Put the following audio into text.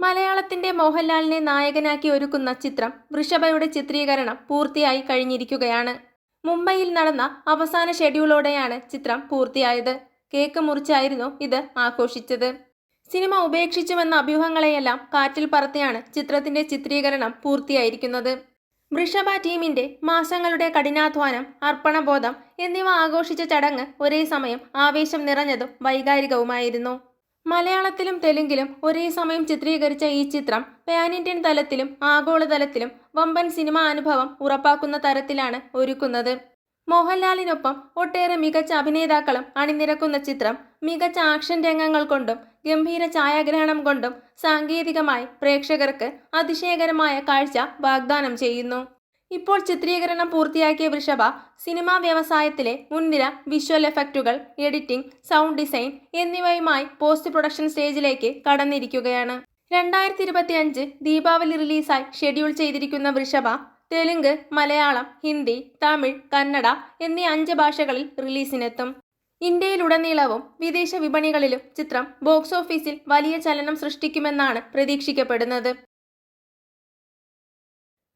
മലയാളത്തിന്റെ മോഹൻലാലിനെ നായകനാക്കി ഒരുക്കുന്ന ചിത്രം വൃഷഭയുടെ ചിത്രീകരണം പൂർത്തിയായി കഴിഞ്ഞിരിക്കുകയാണ്. മുംബൈയിൽ നടന്ന അവസാന ഷെഡ്യൂളോടെയാണ് ചിത്രം പൂർത്തിയായത്. കേക്ക് മുറിച്ചായിരുന്നു ഇത് ആഘോഷിച്ചത്. സിനിമ ഉപേക്ഷിച്ചുവെന്ന അഭ്യൂഹങ്ങളെയെല്ലാം കാറ്റിൽ പറത്തിയാണ് ചിത്രത്തിന്റെ ചിത്രീകരണം പൂർത്തിയായിരിക്കുന്നത്. വൃഷഭ ടീമിന്റെ മാസങ്ങളുടെ കഠിനാധ്വാനം അർപ്പണബോധം എന്നിവ ആഘോഷിച്ച ചടങ്ങ് ഒരേ സമയം ആവേശം നിറഞ്ഞതും വൈകാരികവുമായിരുന്നു. മലയാളത്തിലും തെലുങ്കിലും ഒരേ സമയം ചിത്രീകരിച്ച ഈ ചിത്രം പാൻ ഇന്ത്യൻ തലത്തിലും ആഗോളതലത്തിലും വമ്പൻ സിനിമാ അനുഭവം ഉറപ്പാക്കുന്ന തരത്തിലാണ് ഒരുക്കുന്നത്. മോഹൻലാലിനൊപ്പം ഒട്ടേറെ മികച്ച അഭിനേതാക്കളും അണിനിരക്കുന്ന ചിത്രം മികച്ച ആക്ഷൻ രംഗങ്ങൾ കൊണ്ടും ഗംഭീര ഛായാഗ്രഹണം കൊണ്ടും സാങ്കേതികമായി പ്രേക്ഷകർക്ക് അതിശയകരമായ കാഴ്ച വാഗ്ദാനം ചെയ്യുന്നു. ഇപ്പോൾ ചിത്രീകരണം പൂർത്തിയാക്കിയ വൃഷഭ സിനിമാ വ്യവസായത്തിലെ മുൻനിര വിഷ്വൽ എഫക്റ്റുകൾ എഡിറ്റിംഗ് സൗണ്ട് ഡിസൈൻ എന്നിവയുമായി പോസ്റ്റ് പ്രൊഡക്ഷൻ സ്റ്റേജിലേക്ക് കടന്നിരിക്കുകയാണ്. രണ്ടായിരത്തി ഇരുപത്തി അഞ്ച് ദീപാവലി റിലീസായി ഷെഡ്യൂൾ ചെയ്തിരിക്കുന്ന വൃഷഭ തെലുങ്ക് മലയാളം ഹിന്ദി തമിഴ് കന്നഡ എന്നീ അഞ്ച് ഭാഷകളിൽ റിലീസിനെത്തും ഇന്ത്യയിലുടനീളവും വിദേശ വിപണികളിലും ചിത്രം ബോക്സ് ഓഫീസിൽ വലിയ ചലനം സൃഷ്ടിക്കുമെന്നാണ് പ്രതീക്ഷിക്കപ്പെടുന്നത്.